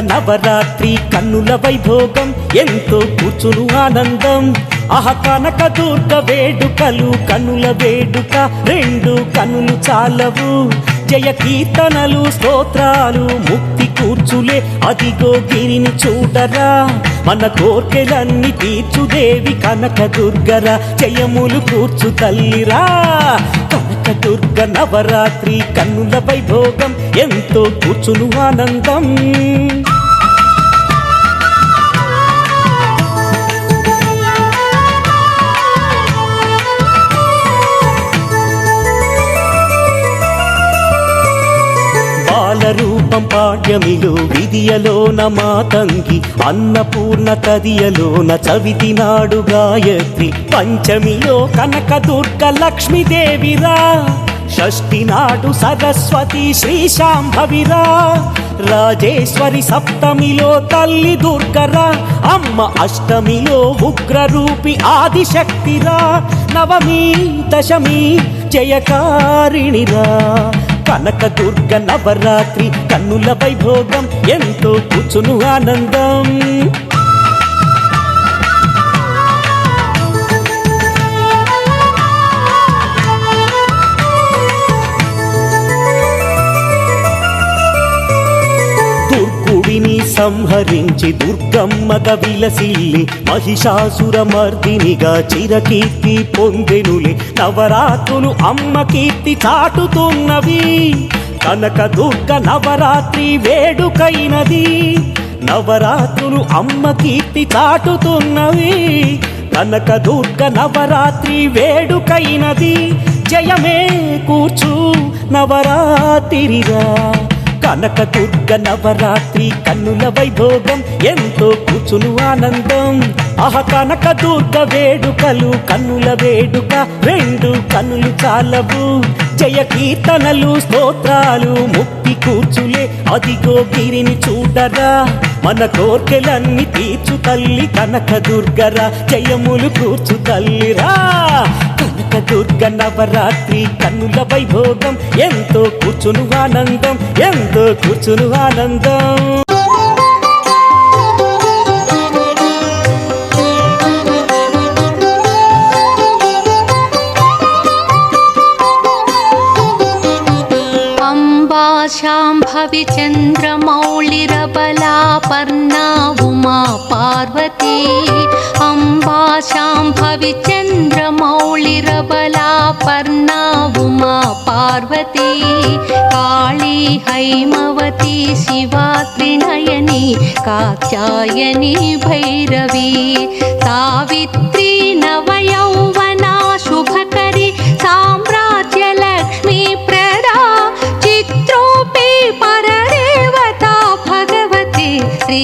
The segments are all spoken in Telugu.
నవరాత్రి కన్నుల వైభోగం ఎంతో కూర్చును ఆనందం. ఆహ కనకదుర్గ వేడుకలు కనుల వేడుక రెండు కనులు చాలవు. జయ కీర్తనలు స్తోత్రాలు ముక్తి కూర్చులే అదిగో గిరిని చూడరా. మన కోర్కెలన్నీ తీర్చుదేవి కనకదుర్గరా జయములు కూర్చు తల్లిరా. కనకదుర్గ నవరాత్రి కన్నుల వైభోగం ఎంతో కూర్చును ఆనందం. బాలరు పాడ్యమిలో విధియలోన మాతంగి అన్నపూర్ణ తదియలోన చవితి నాడు గాయత్రి. పంచమిలో కనకదుర్గ లక్ష్మీదేవిరా షష్ఠి నాడు సరస్వతి శ్రీశాంభవిరా. రాజేశ్వరి సప్తమిలో తల్లి దుర్గరా అమ్మ అష్టమిలో ఉగ్రరూపి ఆదిశక్తిరా. నవమి దశమి జయకారిణిరా. కనక దుర్గ నవరాత్రి కన్నుల వైభోగం ఎంతో కూర్చును ఆనందం. సంహరించి దుర్గమ్మగ విలసిల్లి మహిషాసురమర్దినిగా చిరకీర్తి పొందెనులే. నవరాత్రులు అమ్మ కీర్తి చాటుతున్నవి. కనక దుర్గ నవరాత్రి వేడుకైనది. నవరాత్రులు అమ్మ కీర్తి చాటుతున్నవి. కనక దుర్గ నవరాత్రి వేడుకైనది. జయమే కూర్చు నవరాత్రిరా. కనక దుర్గ నవరాత్రి కన్నుల వైభోగం ఎంతో కూర్చును ఆనందం. ఆహ కనక దుర్గ వేడుకలు కన్నుల వేడుక రెండు కన్నులు చాలవు. జయ కీర్తనలు స్తోత్రాలు ముక్తి కూర్చులే అదిగో గిరిని చూడరా. మన కోర్కెలన్నీ తీర్చు తల్లి కనక దుర్గరా జయములు కూర్చు తల్లిరా. కనక దుర్గ నవరాత్రి కన్నుల వైభోగం ఎంతో కూర్చును ఆనందం ఎంతో కూర్చును ఆనందం. शाम्भवि चन्द्रमौळिरबला पर्णा उमा पार्वती अम्बा शाम्भवि चन्द्रमौळिरबला पर्णा उमा पार्वती काळी हैमवती शिवा त्रिनयनी कात्यायनी भैरवी सावित्री नवयौवना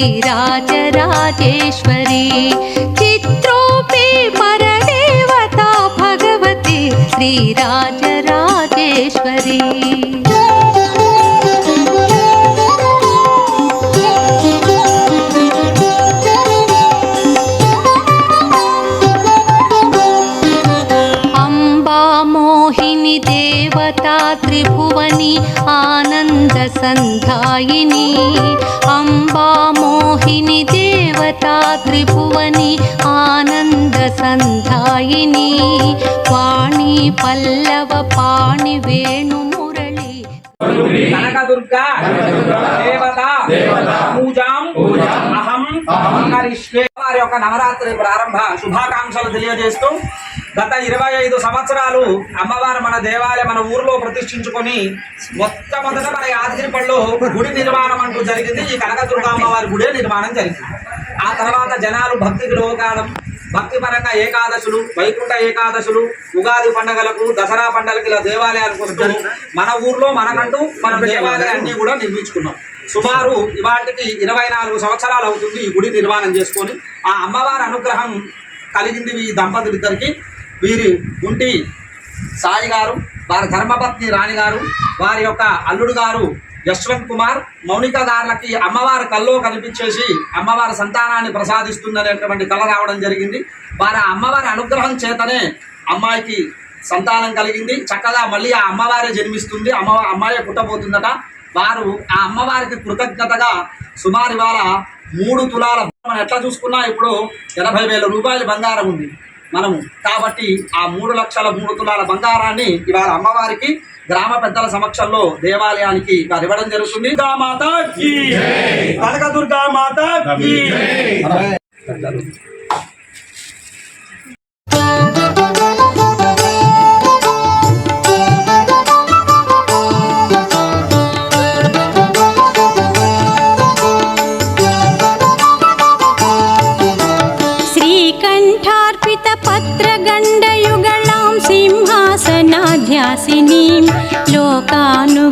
श्रीराजराजेश्वरी चित्रोऽपि परदेवता भगवती श्रीराजराजेश्वरी अम्बा मोहिनी देवता त्रिभुवनी आनन्दसन्धायिनी अम्बा मोहिनी దేవతా త్రిపువని ఆనంద సంధాయిని పాణి పల్లవ పాణి వేణు మురళి. కనకదుర్గ వారి యొక్క నవరాత్రి ప్రారంభ శుభాకాంక్షలు తెలియజేస్తూ గత ఇరవై ఐదు సంవత్సరాలు అమ్మవారు మన దేవాలయం మన ఊర్లో ప్రతిష్ఠించుకొని మొట్టమొదట మన యాదగిరిపల్లిలో గుడి నిర్మాణం అంటూ జరిగింది. ఈ కనకదుర్గ అమ్మవారి గుడే నిర్మాణం జరిగింది. ఆ తర్వాత జనాలు భక్తికి లోకాలం భక్తి పరంగా ఏకాదశులు వైకుంఠ ఏకాదశులు ఉగాది పండగలకు దసరా పండగలకు ఇలా దేవాలయాలకు వస్తూ మన ఊర్లో మనకంటూ మన దేవాలయాన్ని కూడా నిర్మించుకున్నాం. సుమారు ఇవాటికి ఇరవై నాలుగు సంవత్సరాలు అవుతుంది ఈ గుడి నిర్మాణం చేసుకొని. ఆ అమ్మవారి అనుగ్రహం కలిగింది ఈ దంపతులిద్దరికి. వీరి గుంటి సాయి గారు వారి ధర్మపత్ని రాణి గారు వారి యొక్క అల్లుడు గారు యశ్వంత్ కుమార్ మౌనికదారులకి అమ్మవారి కల్లో కనిపించేసి అమ్మవారి సంతానాన్ని ప్రసాదిస్తుందనేటువంటి కళ రావడం జరిగింది. వారి ఆ అమ్మవారి అనుగ్రహం చేతనే అమ్మాయికి సంతానం కలిగింది. చక్కగా మళ్ళీ ఆ అమ్మవారే జన్మిస్తుంది. అమ్మ అమ్మాయి పుట్టబోతుందట. వారు ఆ అమ్మవారికి కృతజ్ఞతగా సుమారు ఇవాళ మూడు తులాల మనం ఎట్లా చూసుకున్నా ఇప్పుడు ఎనభై వేల రూపాయలు బంగారం ఉంది మనము. కాబట్టి ఆ మూడు లక్షల మూడు తులాల బంగారాన్ని ఇవాళ అమ్మవారికి గ్రామ పెద్దల సమక్షంలో దేవాలయానికి ఇవ్వడం జరుగుతుంది. మాత కనకదుర్గా మాత सिंहासनाध्यासिनीं लोकानुग्रहकारिणीं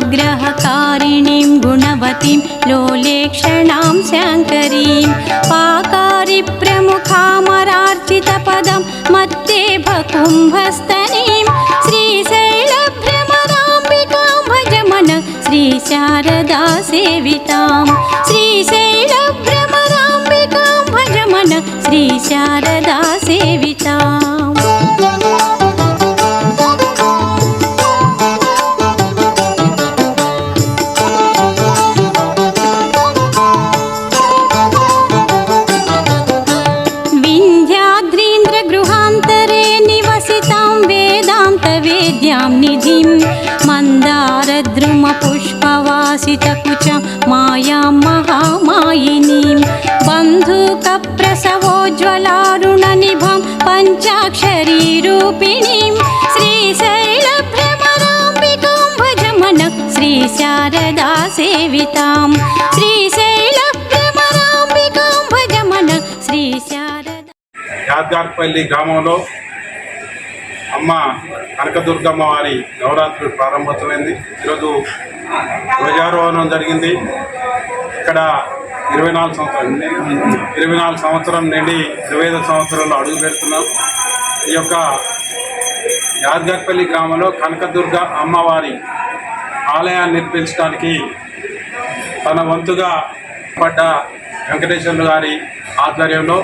गुणवतीं लोलेक्षणां शङ्करीं पाकारिप्रमुखामरार्चितपदं मत्तेभकुम्भस्तनीं श्रीशैलभ्रमराम्बिकां भजमन श्रीशारदा सेवितां श्रीशैलभ्रमराम्बिकां भजमन श्रीशारदा सेविताम् वेदान्तवेद्यां निधिं मन्दारद्रुमपुष्पवासितकुचं मायां महामायिनीं बन्धुकप्रसवोज्ज्वलारुणनिभं पञ्चाक्षरीरूपिणीं श्रीशैलभ्रमराम्बिकां भजमन श्रीशारदा सेवितां श्रीशैलभ्रमराम्बिकां भजमन श्रीशारदा యాద్గార్పల్లి గ్రామంలో అమ్మ కనకదుర్గమ్మ వారి నవరాత్రి ప్రారంభోత్సవమైంది. ఈరోజు ధ్వజారోహణం జరిగింది. ఇక్కడ ఇరవై నాలుగు సంవత్సరం ఇరవై నాలుగు సంవత్సరం నుండి ఇరవై ఐదు సంవత్సరంలో అడుగు పెడుతున్నాం. ఈ యొక్క యాద్గార్పల్లి గ్రామంలో కనకదుర్గ అమ్మవారి ఆలయాన్ని నిర్మించడానికి తన వంతుగా పడ్డ వెంకటేశ్వర్లు గారి ఆధ్వర్యంలో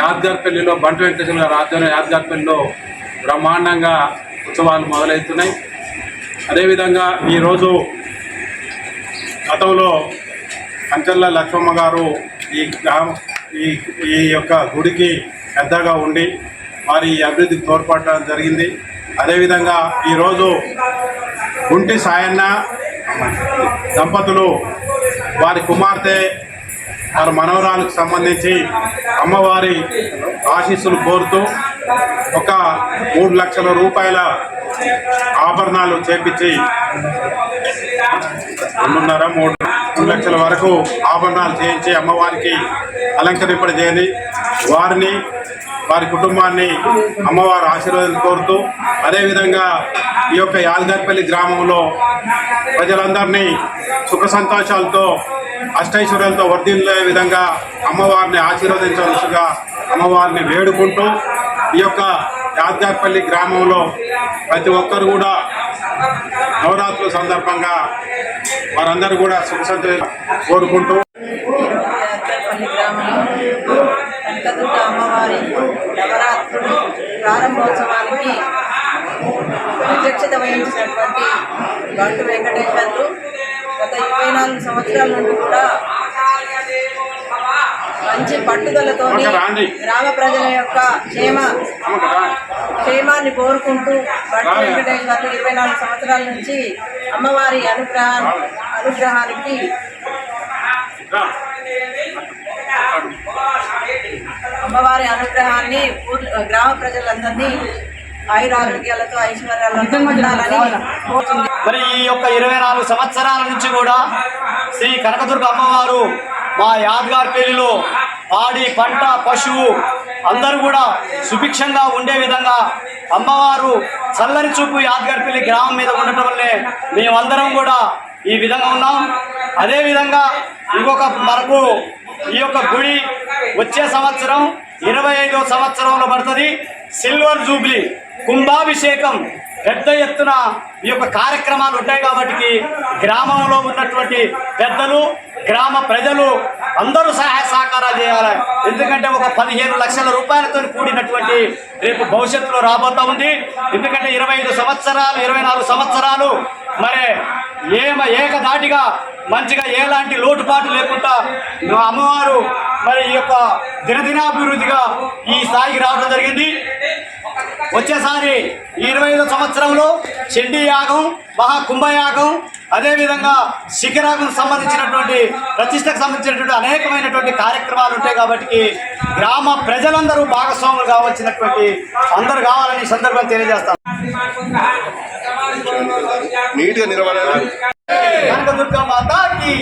యాద్గార్పల్లిలో బంటు వెంకటేశ్వర గారి ఆధ్వర్యం యాద్గార్పల్లిలో బ్రహ్మాండంగా ఉత్సవాలు మొదలవుతున్నాయి. అదేవిధంగా ఈరోజు గతంలో కంచర్ల లక్ష్మమ్మ గారు ఈ గ్రామ ఈ ఈ యొక్క గుడికి పెద్దగా ఉండి వారి అభివృద్ధికి తోడ్పడడం జరిగింది. అదేవిధంగా ఈరోజు గుంటి సాయన్న దంపతులు వారి కుమార్తె వారి మనవరాలకు సంబంధించి అమ్మవారి ఆశీస్సులు కోరుతూ ఒక మూడు లక్షల రూపాయల ఆభరణాలు చేపించి రెండున్నర మూడు మూడు లక్షల వరకు ఆభరణాలు చేయించి అమ్మవారికి అలంకరింపడి చేయని వారిని వారి కుటుంబాన్ని అమ్మవారు ఆశీర్వాదం కోరుతూ అదేవిధంగా ఈ యొక్క యాదగారిపల్లి గ్రామంలో ప్రజలందరినీ సుఖ సంతోషాలతో అష్టైశ్వర్యాలతో వర్ధిల్లే విధంగా అమ్మవారిని ఆశీర్వదించవలసిగా అమ్మవారిని వేడుకుంటూ ఈ యొక్క యాదగారిపల్లి గ్రామంలో ప్రతి ఒక్కరు కూడా నవరాత్రుల సందర్భంగా వారందరూ కూడా సుఖ కోరుకుంటూ కనకదుర్గ అమ్మవారి నవరాత్రులు ప్రారంభోత్సవానికి అధ్యక్షత వహించినటువంటి డాక్టర్ వెంకటేశ్వర్లు గత ఇరవై నాలుగు సంవత్సరాల నుండి కూడా మంచి పట్టుదలతో. గ్రామ ప్రజల యొక్క క్షేమ. క్షేమాన్ని కోరుకుంటూ బంటు రాలే. వెంకటేశ్వర్లు ఇరవై నాలుగు సంవత్సరాల నుంచి అమ్మవారి అనుగ్రహ అనుగ్రహానికి. అమ్మవారి అనుగ్రహాన్ని గ్రామ ప్రజలందరినీ ఆయురారోగ్యాలతో ఐశ్వర్యాలతో మరి ఈ యొక్క ఇరవై నాలుగు సంవత్సరాల నుంచి కూడా శ్రీ కనకదుర్గ అమ్మవారు మా యాద్గార్ పెళ్ళిలో పాడి పంట పశువు అందరూ కూడా సుభిక్షంగా ఉండే విధంగా అమ్మవారు చల్లని చూపు యాద్గార్పల్లి గ్రామం మీద ఉండటం వల్లే మేమందరం కూడా ఈ విధంగా ఉన్నాం. అదేవిధంగా ఇంకొక మనకు ఈ యొక్క గుడి వచ్చే సంవత్సరం ఇరవై ఐదో సంవత్సరంలో పడుతుంది. Silver jubilee. కుంభాభిషేకం పెద్ద ఎత్తున ఈ యొక్క కార్యక్రమాలు ఉంటాయి కాబట్టి గ్రామంలో ఉన్నటువంటి పెద్దలు గ్రామ ప్రజలు అందరూ సహాయ సహకారాలు చేయాలి. ఎందుకంటే ఒక పదిహేను లక్షల రూపాయలతో కూడినటువంటి రేపు భవిష్యత్తులో రాబోతా ఉంది. ఎందుకంటే ఇరవై ఐదు సంవత్సరాలు ఇరవై నాలుగు సంవత్సరాలు మరి ఏమ ఏకధాటిగా మంచిగా ఎలాంటి లోటుపాటు లేకుండా మా అమ్మవారు మరి ఈ యొక్క దినదినాభివృద్ధిగా ఈ స్థాయికి రావడం జరిగింది. వచ్చేసారి ఇరవై ఐదో సంవత్సరంలో చండీ యాగం మహాకుంభయాగం అదేవిధంగా శిఖరాగం సంబంధించినటువంటి ప్రతిష్టకు సంబంధించినటువంటి అనేకమైనటువంటి కార్యక్రమాలు ఉంటాయి కాబట్టి గ్రామ ప్రజలందరూ భాగస్వాములు కావాల్సినటువంటి అందరూ కావాలని ఈ సందర్భంగా తెలియజేస్తాం. నీట్గా నిలబడాలి. కనకదుర్గ మాతాకి.